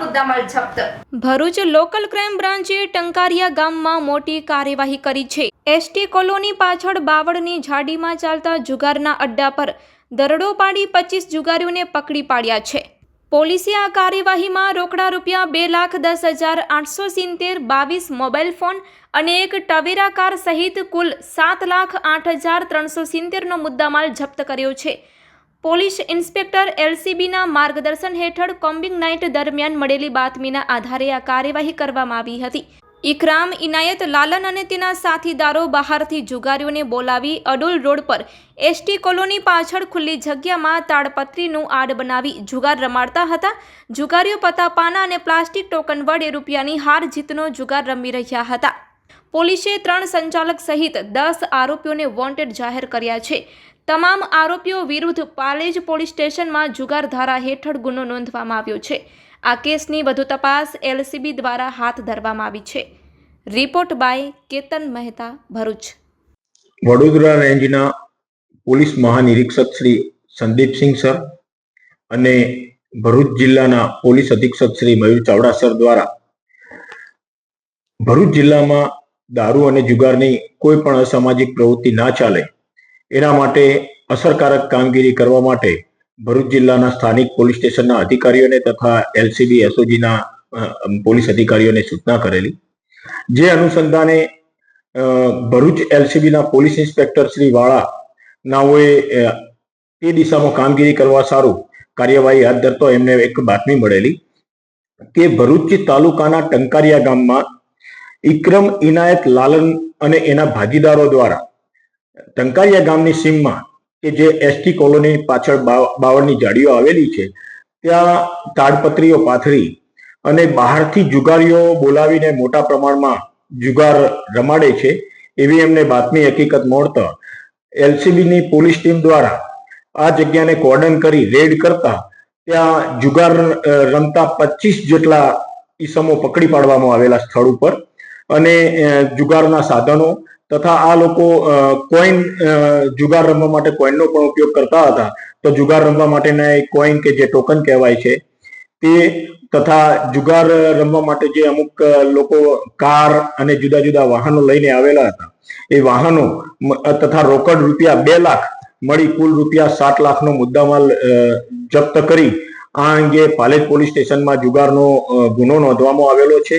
મુદ્દામાલ જપ્ત. Bharuch local crime બ્રાન્ચે ટંકારિયા ગામમાં મોટી કાર્યવાહી કરી છે. એસટી કોલોની પાછળ બાવળની ઝાડીમાં ચાલતા જુગારના અડ્ડા પર દરડો પાડી પચીસ જુગારીઓને પકડી પાડ્યા છે. પોલીસે આ કાર્યવાહીમાં રોકડા રૂપિયા બે લાખ દસ હજાર આઠસો સિત્તેર, બાવીસ મોબાઈલ ફોન અને એક ટવેરા કાર સહિત કુલ સાત લાખ આઠ હજાર ત્રણસો સિત્તેરનો મુદ્દામાલ જપ્ત કર્યો છે. પોલીસ ઇન્સ્પેક્ટર એલસીબીના માર્ગદર્શન હેઠળ કોમ્બિંગ નાઇટ દરમિયાન મળેલી બાતમીના આધારે આ કાર્યવાહી કરવામાં આવી હતી. ઇકરામ, ઇનાયત, લાલન અને તેના સાથીદારો બહારથી જુગારીઓને બોલાવી અડુલ રોડ પર એસટી કોલોની પાછળ ખુલ્લી જગ્યામાં તાડપત્રીનું આડ બનાવી જુગાર રમાડતા હતા. જુગારીઓ પતાપાના અને પ્લાસ્ટિક ટોકન વડે રૂપિયાની હાર જીતનો જુગાર રમી રહ્યા હતા. પોલીસે ત્રણ સંચાલક સહિત દસ આરોપીઓને વોન્ટેડ જાહેર કર્યા છે. તમામ આરોપીઓ વિરુદ્ધ પાલેજ પોલીસ સ્ટેશનમાં જુગાર ધારા હેઠળ ગુનો નોંધવામાં આવ્યો છે. આ કેસની વધુ તપાસ એલસીબી દ્વારા હાથ ધરવામાં આવી છે. Report by Ketan Mehta, Bharuch. Vadodara રેન્જના પોલીસ મહાનિરીક્ષક શ્રી સંદીપસિંહ સર અને ભરૂચ જિલ્લાના પોલીસ અધિક્ષક શ્રી મયુર ચાવડા સર દ્વારા ભરૂચ જિલ્લામાં દારૂ અને જુગારની કોઈ પણ અસામાજિક પ્રવૃત્તિ ના ચાલે, એના માટે અસરકારક કામગીરી કરવા માટે ભરૂચ જિલ્લાના સ્થાનિક પોલીસ સ્ટેશનના અધિકારીઓને તથા એલસીબી એસઓજીના પોલીસ અધિકારીઓને સૂચના કરેલી. જે અનુસંધાને ભરૂચ એલસીબીના પોલીસ ઇન્સ્પેક્ટર શ્રી વાળા નાઓએ તે દિશામાં કામગીરી કરવા સારું કાર્યવાહી હાથ ધરતો એમને એક બાતમી મળેલી કે ભરૂચ તાલુકાના ટંકારિયા ગામમાં ઇક્રમ ઇનાયત લાલન અને એના ભાગીદારો દ્વારા ટંકારિયા ગામની સીમમાં કે જે એસટી કોલોની પાછળ બાવ- બાવળની જાડીઓ આવેલી છે, ત્યાં તાડપત્રીઓ પાથરી અને બહારથી જુગારીઓ બોલાવીને મોટા પ્રમાણમાં જુગાર રમાડે છે, એવી એમને બાતમી હકીકત મળતા એલસીબીની પોલીસ ટીમ દ્વારા આ જગ્યાને કોર્ડન કરી રેડ કરતા ત્યાં જુગાર રમતા પચીસ જેટલા ઈસમો પકડી પાડવામાં આવેલા સ્થળ ઉપર અને જુગારના સાધનો તથા આ લોકો કોઈન જુગાર રમવા માટે કોઈનનો પણ ઉપયોગ કરતા હતા. તો જુગાર રમવા માટેના એક કોઈન કે જે ટોકન કહેવાય છે, તે તથા જુગાર રમવા માટે જે અમુક લોકો કાર અને જુદા જુદા વાહનો લઈને આવેલા હતા. એ વાહનો તથા રોકડ રૂપિયા બે લાખ મળી કુલ રૂપિયા સાત લાખનો મુદ્દામાલ જપ્ત કરી. આ અંગે પાલેજ પોલીસ સ્ટેશનમાં જુગારનો ગુનો નોંધવામાં આવેલો છે.